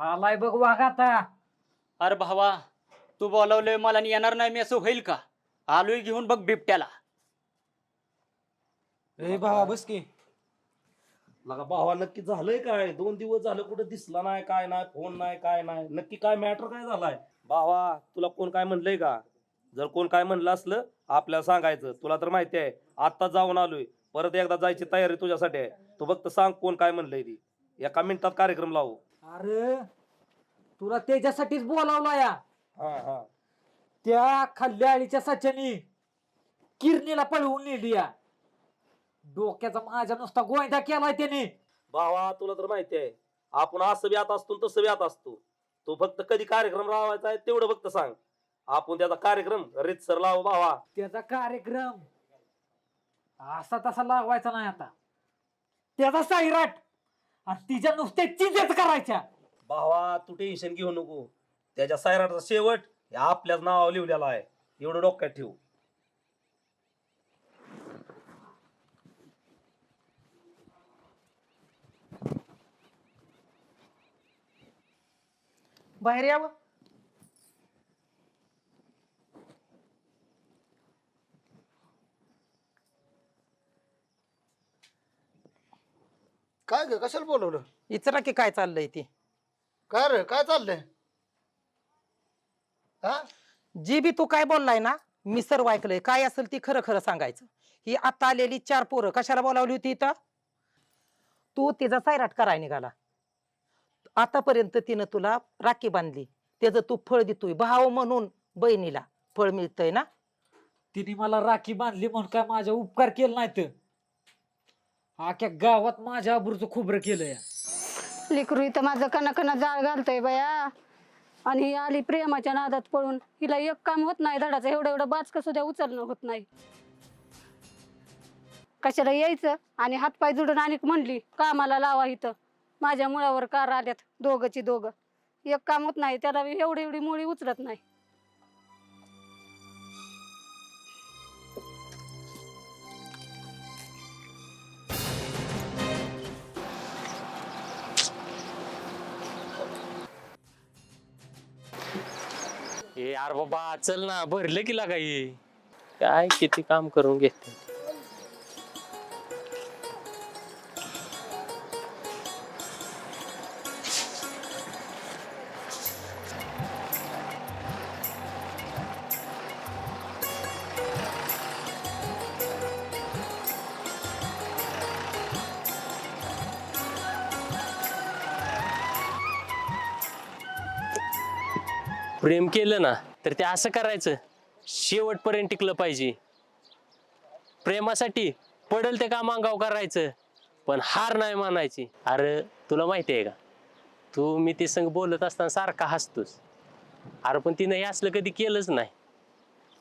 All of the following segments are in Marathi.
आलाय बघ वाघ आता. अरे भावा तू बोलावलंय मला आणि येणार नाही मी असं होईल का? आलोय घेऊन बघ बिबट्याला. ए भावा बस की. लगा भावा नक्की झालंय काय? दोन दिवस झालं कुठं दिसला नाही काय नाही फोन नाही काय नाही. नक्की काय मॅटर काय झालाय? भावा तुला कोण काय म्हणलंय का? जर कोण काय म्हणलं असलं आपल्याला सांगायचं. तुला तर माहिती आहे आता जाऊन आलोय. परत एकदा जायची तयारी तुझ्यासाठी आहे. तू फक्त सांग कोण काय म्हणलंय ती. एका मिनिटात कार्यक्रम लावू. अरे तुला त्याच्यासाठीच बोलावला या. हा हा. त्या खाल्ल्या आळीच्या सच्यानी किरणीला पळवून नेली या. डोक्याचा माझ्या नुसता गोयंदा केलाय त्याने. भावा तुला तर माहिती आहे आपण असं बी आता असतो आणि तसं बी आता असतो. तू फक्त कधी कार्यक्रम लावायचा आहे तेवढं फक्त सांग. आपण त्याचा कार्यक्रम रितसर लावू भावा. त्याचा कार्यक्रम असा तसा लावायचा नाही आता. त्याचा साईराट. आणि तिच्या नुसते चिंतेच करायच्या. भावा तू टेन्शन घेऊ नको. त्याच्या सायराचा शेवट हे आपल्याच नावावर लिहिलेला आहे. एवढं डोक्यात ठेवू. बाहेर यावं. काय ग कशाला बोलवलं? इचरा की काय चाललंय ते? काय रे काय चाललंय? हा? जी बी तू काय बोललाय ना मी सर्व ऐकलंय. काय असेल ती खरं खरं सांगायचं. ही आता आलेली चार पोरं. कशाला बोलावली होती इथं? तू तिचा सायराट कराय निघाला. आतापर्यंत तिनं तुला राखी बांधली. त्याचं तू फळ देतोय. भाव म्हणून बहिणीला फळ मिळतंय ना? तिने मला राखी बांधली म्हणून काय माझ्या उपकार केला नाहीत? आख्या गावात माझ्या आबरूचं खोबरं केलं या लेकरू इथं माझं कणाकणा जाळ घालतोय बया. आणि ही आली प्रेमाच्या नादात पळून. हिला एक काम होत नाही धडाचं एवढं एवढं बाचक सुद्धा उचलणं होत नाही. कशाला यायचं? आणि हातपाय जुडून आणि म्हणली कामाला लावा इथं. माझ्या मुळावर कार आल्यात दोघंची दोघं. एक काम होत नाही त्याला एवढी एवढी मुळी उचलत नाही. यार बाबा चल ना भरलं की लागाई काय किती काम करून घेते. प्रेम केलं ना? तर ते असं करायचं शेवटपर्यंत टिकलं पाहिजे. प्रेमासाठी पडल ते काम अंगाव करायचं पण हार नाही मानायची. अरे तुला माहिती आहे का? तू मी ते संग बोलत असताना सारखा हसतोस. अरे पण तिनं हे असलं कधी केलंच नाही.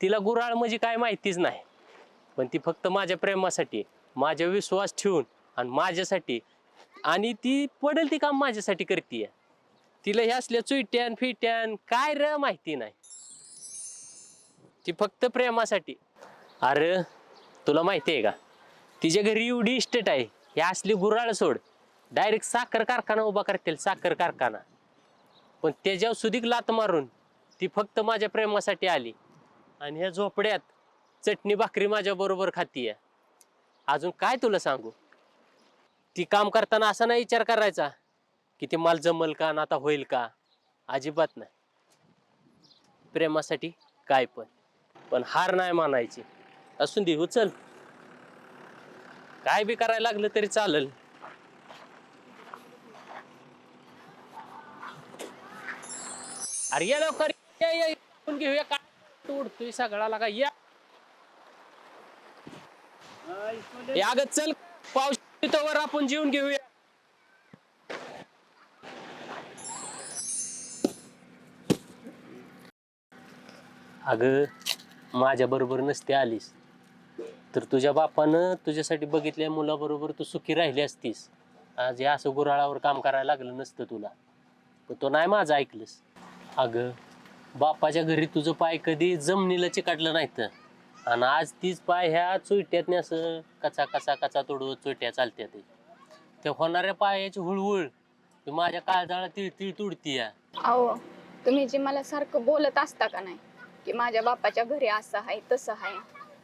तिला गुराळ म्हणजे काय माहितीच नाही. पण ती फक्त माझ्या प्रेमासाठी माझ्या विश्वास ठेवून आणि माझ्यासाठी आणि ती पडेल ती काम माझ्यासाठी करते तिला हे असल्या चुईट्यान फिट्यान काय र माहिती नाही. ती फक्त प्रेमासाठी. अरे तुला माहिती आहे का? तिच्या घरी एवढी इस्टेट आहे. हे असली गुराळ सोड. डायरेक्ट साखर कारखाना उभा करतील साखर कारखाना. पण त्याच्यावर सुधीक लात मारून ती फक्त माझ्या प्रेमासाठी आली. आणि ह्या झोपड्यात चटणी भाकरी माझ्याबरोबर खाती आहे अजून काय तुला सांगू? ती काम करताना असा नाही विचार करायचा की ते माल जमल का ना आता होईल का? अजिबात नाही. प्रेमासाठी काय पण. पण हार नाही मानायची. असून दे उचल. काय बी करायला लागलं तरी चालेल. अरे या लवकर या, या, घेऊया. काय उडतोय सगळा लागा या. या अगं चल पाऊस वर आपण जेवून घेऊया. अगं माझ्या बरोबर नसते आलीस. तर तुझ्या बापानं तुझ्यासाठी बघितल्या मुलाबरोबर तू सुखी राहिली असतीस. आज हे असं गुराळावर काम करायला लागलं नसतं तुला. पण तो नाही माझं ऐकलंस. अगं बापाच्या घरी तुझं पाय कधी जमिनीला चिकाटलं नाही तर आणि आज तीच पाय ह्या चोयट्यातने असं कचा कचा कचा तोडवत चुईट्या चालत्या ते. त्या होणाऱ्या पायाची हुळहुळ. तू माझ्या काळजाला तिळ तिळ तुडती या अहो तुम्ही जे मला सारखं बोलत असता का नाही? की माझ्या बापाच्या घरी असं आहे तसं आहे.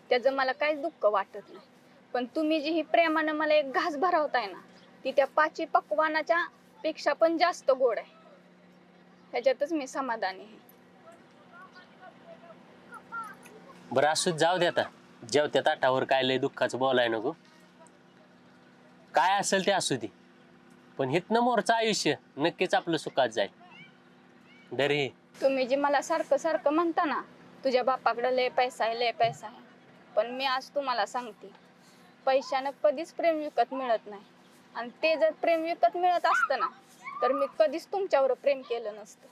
त्याचं मला काहीच दुःख वाटत नाही. पण तुम्ही जी ही प्रेमानं मला एक घास भरवताय ना ती त्या पाची पकवानाच्या पेक्षा पण जास्त गोड आहे. ह्याच्यातच मी समाधानी आहे. बरं असू जाऊ दे आता. जेवत्या ताटावर काय लय दुःखाचं बोलाय नको. काय असेल ते असू दे. पण हितनं मोरचं आयुष्य नक्कीच आपलं सुखात जाईल. डरी. तुम्ही जे मला सारखं सारखं म्हणता ना तुझ्या बापाकडे लय पैसा आहे लय पैसा आहे. पण मी आज तुम्हाला सांगते पैशानं कधीच प्रेम विकत मिळत नाही. आणि ते जर प्रेम विकत मिळत असतं ना तर मी कधीच तुमच्यावर प्रेम केलं नसतं.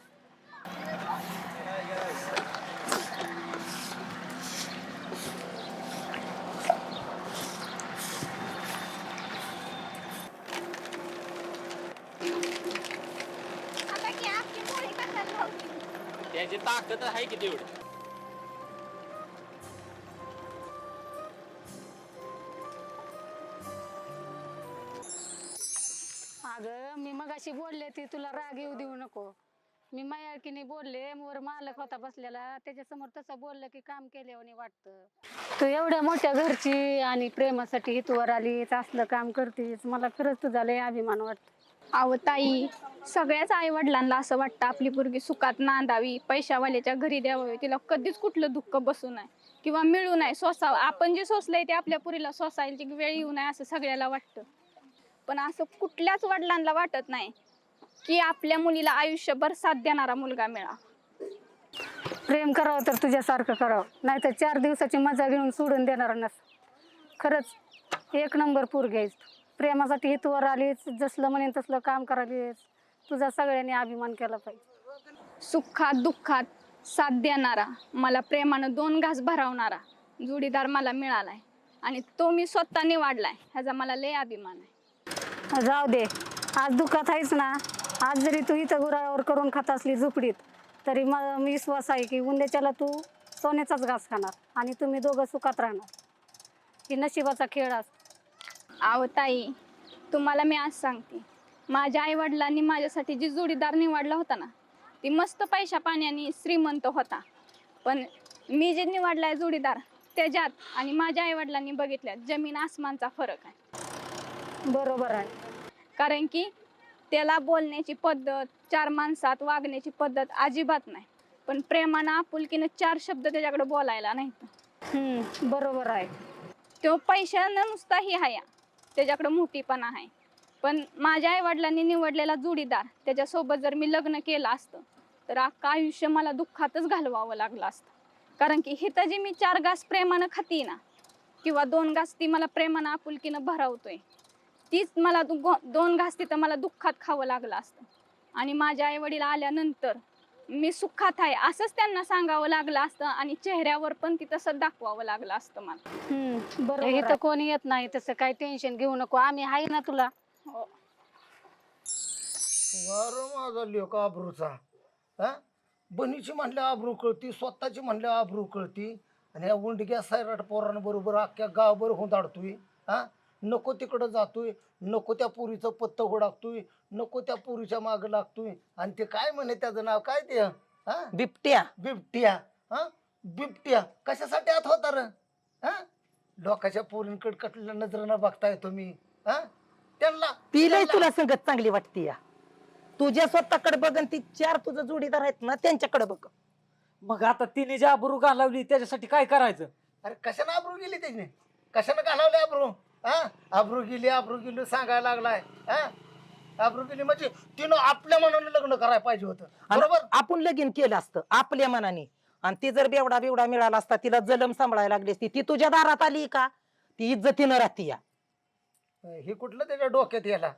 त्याची ताकद आहे की तेवढी? अगं मी मगाशी बोलले ती तुला राग येऊ देऊ नको. मी मायाळकीने बोलले वर मालक होता बसलेला त्याच्यासमोर तसं बोललं की काम केल्यावर वाटतं. तू एवढ्या मोठ्या घरची आणि प्रेमासाठी हितवर आलीस असलं काम करतीस मला खरंच तुझा लय अभिमान वाटतो. अहो ताई सगळ्याच आई वडिलांना असं वाटतं आपली पोरगी सुखात नांदावी पैशावाल्याच्या घरी द्यावी तिला कधीच कुठलं दुःख बसू नये किंवा मिळू नये. सोसावं आपण जे सोसलंय ते आपल्या पुरीला सोसायची वेळ येऊ नये असं सगळ्याला वाटतं. पण असं कुठल्याच वडिलांना वाटत नाही की आपल्या मुलीला आयुष्यभर साथ देणारा मुलगा मिळा प्रेम करावं तर तुझ्यासारखं करावं नाहीतर चार दिवसाची मजा घेऊन सोडून देणार नस. खरंच एक नंबर पूर घ्यायचं प्रेमासाठी हितवर आलीस जसलं म्हणेन तसलं काम करालीस. तुझा सगळ्यांनी अभिमान केला पाहिजे. सुखात दुःखात साथ देणारा मला प्रेमानं दोन घास भरावणारा जोडीदार मला मिळालाय. आणि तो मी स्वतः निवडलाय ह्याचा मला लय अभिमान आहे. जाऊ दे आज दुःखात आहेस ना? आज जरी तू इथं गुराळावर करून खात असली झुपडीत तरी मला मी विश्वास आहे की उद्याच्याला तू सोन्याचाच घास खाणार आणि तुम्ही दोघं सुखात राहणार. ही नशिबाचा खेळ असतो. आहो ताई तुम्हाला मी आज सांगते. माझ्या आई वडिलांनी माझ्यासाठी जी जोडीदार निवडला होता ना ती मस्त पैशा पाण्याने श्रीमंत होता. पण मी जे निवडलाय जोडीदार त्याच्यात आणि माझ्या आई वडिलांनी बघितल्यात जमीन आसमानचा फरक आहे. बरोबर आहे. कारण की त्याला बोलण्याची पद्धत चार माणसात वागण्याची पद्धत अजिबात नाही. पण प्रेमानं आपुलकीनं चार शब्द त्याच्याकडे बोलायला नाहीत. बरोबर आहे. तो पैशानं नुसताही हाया. त्याच्याकडे मोठीपणा आहे. पण माझ्या आईवडिलांनी निवडलेला जोडीदार त्याच्यासोबत जर मी लग्न केलं असतं तर अख्खं आयुष्य मला दुःखातच घालवावं लागलं असतं. कारण की हिथं जे मी चार घास प्रेमानं खाती ना किंवा दोन घास ती मला प्रेमानं आपुलकीनं भरवतोय तीच मला दु- गो- दोन घास तिथं मला दुःखात खावं लागलं असतं. आणि माझ्या आईवडील आल्यानंतर मी सुखात आहे असंच त्यांना सांगावं लागलं असतं आणि चेहऱ्यावर पण ती तसं दाखवावं लागलं असतं मला. हम्म, बरोबर इथं कोणी येत नाही तसं काही टेन्शन घेऊ नको. आम्ही आहे ना तुला? हो. वर माझा लेक आबरूचा. हा? बनीची म्हणल्या आबरू कळती स्वतःची म्हणल्या आबरू कळती. आणि या उंडग्या सायराट पोरांबरोबर अख्ख्या गावभर हुंदाडतोय हा? नको तिकडं जातोय नको त्या पुरीचं पत्त हुडाकतोय नको त्या पुरीच्या मागं लागतोय. आणि ते काय म्हणे त्याचं नाव? काय ते? हा? बिबट्या. बिबट्या. हा? बिबट्या. कशासाठी आत होता र? हा? लोकांच्या पोरींकडे कटल्या नजरेनं बघताय तुम्ही? हा? त्यांना ती लय त्यांना- तुला संगत चांगली वाटते या. तुझ्या स्वतःकडे बघ ती चार तुझं जोडीदार आहेत ना त्यांच्याकडे बघ. मग आता तिने जी आबरू घालवली त्याच्यासाठी काय करायचं? अरे कशानं आबरू गेली त्याने? कशानं घालवले आबरू? हा? आबरू गेली आबरू गेली सांगायला लागलाय. हा? आबरू गेली म्हणजे तिनं आपल्या मनानं लग्न करायला पाहिजे होतं. आणि बरोबर? आपण लगीन केलं असतं आपल्या मनाने. आणि ती जर बेवडा बेवडा मिळाला असता तिला जलम सांभाळायला लागली असती ती तुझ्या दारात आली का? ती इज्जतीनं राहती या. हे कुठलं त्याच्या डोक्यात याला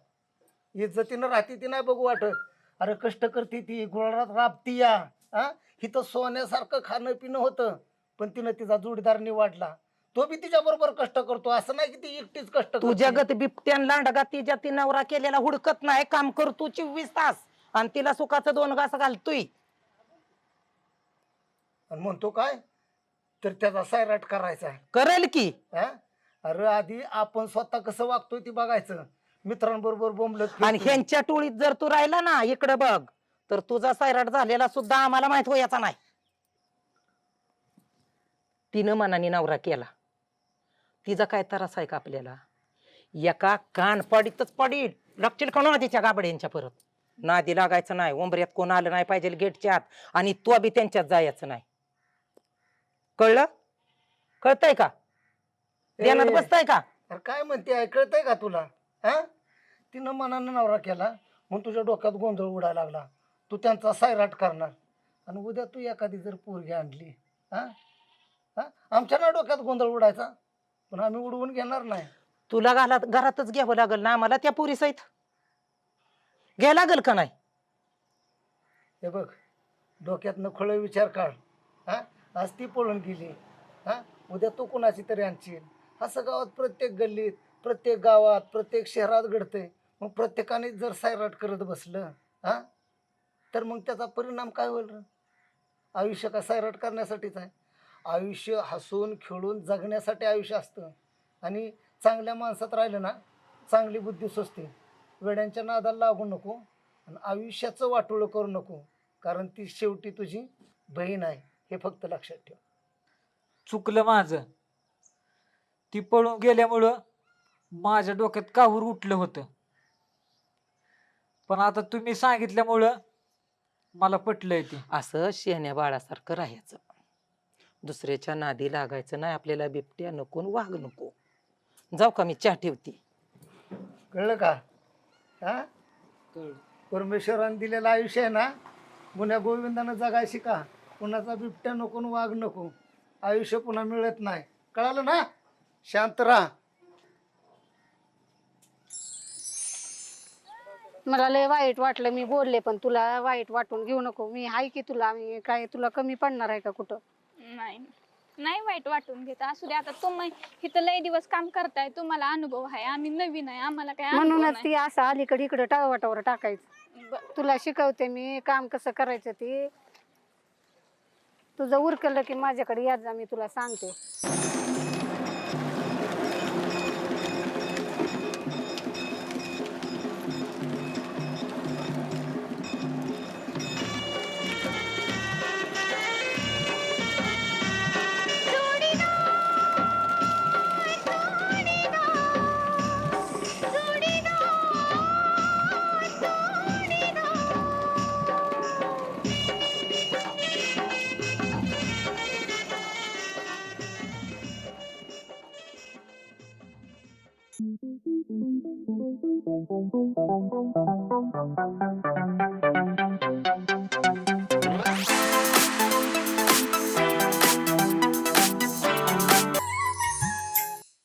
इज्जतीनं राहते ती नाही बघू वाटत. अरे कष्ट करते ती गुळारात राबती या. हा? हिथं सोन्यासारखं खाणं पिणं होतं पण तिनं तिचा जोडीदार निवडला. तो बी तिच्या बरोबर कष्ट करतो. असं नाही की ती एकटीच कष्ट तू करते. जगत बिबट्यान लांडगा तिच्या ती नवरा केलेला हुडकत नाही काम करतो चोवीस तास. आणि तिला सुखाचं दोन घास घालतोय. आणि म्हणतो काय? तर त्याचा सायराट करायचा करेल की. हा? अरे आधी आपण स्वतः कसं वागतोय ते बघायचं. मित्रांबरोबर बोंबलत आणि फिरतोय. ह्यांच्या टोळीत जर तू राहिला ना इकडं बघ. तर तुझा सैराट झालेला सुद्धा आम्हाला माहीत व्हायचा नाही. तिनं मनाने नवरा केला. तिचा काय त्रास आहे का आपल्याला? एका कान पडीतच पडील. लक्षील का तिच्या गाबड्यांच्या परत? नादी लागायचं नाही. उंबऱ्यात कोण आलं नाही पाहिजे गेटच्या आत. आणि तो बी त्यांच्यात जायचं नाही. कळलं? कळतंय का? ध्यानात ए, बसताय का? अरे काय म्हणते? ऐकळतंय का तुला? हा? तिनं मनानं नवरा केला. म्हणून तुझ्या डोक्यात गोंधळ उडायला लागला. तू त्यांचा सायराट करणार. आणि उद्या तू एखादी जर पोरगी आणली. हा? हा? आमच्या ना डोक्यात गोंधळ उडायचा? पण आम्ही उडवून घेणार नाही. तुला घालात घरातच घ्यावं लागल ना आम्हाला त्या पुरी सहित? घ्याय लागल का नाही? हे बघ डोक्यात नखळ विचार काढ. हा? आज ती पळून गेली. हा? उद्या तू कुणाची तरी आणशील. असं गावात प्रत्येक गल्लीत प्रत्येक गावात प्रत्येक शहरात घडतंय. मग प्रत्येकाने जर सायराट करत बसलं हा? तर मग त्याचा परिणाम काय होईल? आयुष्य का सायराट करण्यासाठीच आहे? आयुष्य हसून खेळून जगण्यासाठी आयुष्य असतं. आणि चांगल्या माणसात राहिलं ना चांगली बुद्धी सुचते. वेड्यांच्या नादाला लागू नको आणि आयुष्याचं वाटोळं करू नको कारण ती शेवटी तुझी बहीण आहे. हे फक्त लक्षात ठेव. चुकलं माझं. ती पळून गेल्यामुळं माझ्या डोक्यात काहूर उठलं होतं. पण आता तुम्ही सांगितल्यामुळं मला पटलंय ते. असं शेहण्या बाळासारखं राहायचं. दुसऱ्याच्या नादी लागायचं नाही आपल्याला बिबट्या नको न वाघ नको. जाऊ का मी चहा ठेवते. कळलं का? हा? परमेश्वराने दिलेलं आयुष्य आहे ना गुन्ह्या गोविंदानं जगाय शिका. कुणाचा बिबट्या नको न वाघ नको. आयुष्य पुन्हा मिळत नाही. कळालं ना? शांत राहा. मला लय वाईट वाटलं मी बोलले पण तुला वाईट वाटून घेऊ नको. मी हाय की तुला मी काय तुला कमी पडणार आहे का कुठं? नाही. नाही वाईट वाटून घेत. असू दे आता तुम्ही इथं लय दिवस काम करताय तुम्हाला अनुभव आहे आम्ही नवीन आहे आम्हाला काय अनुभव म्हणूनच. ती असं अलीकडे इकडे टाळवाटावर टाकायचं. ब- तुला शिकवते मी काम कसं करायचं ते. तुझं उरकलं की माझ्याकडे यात जा मी तुला सांगते.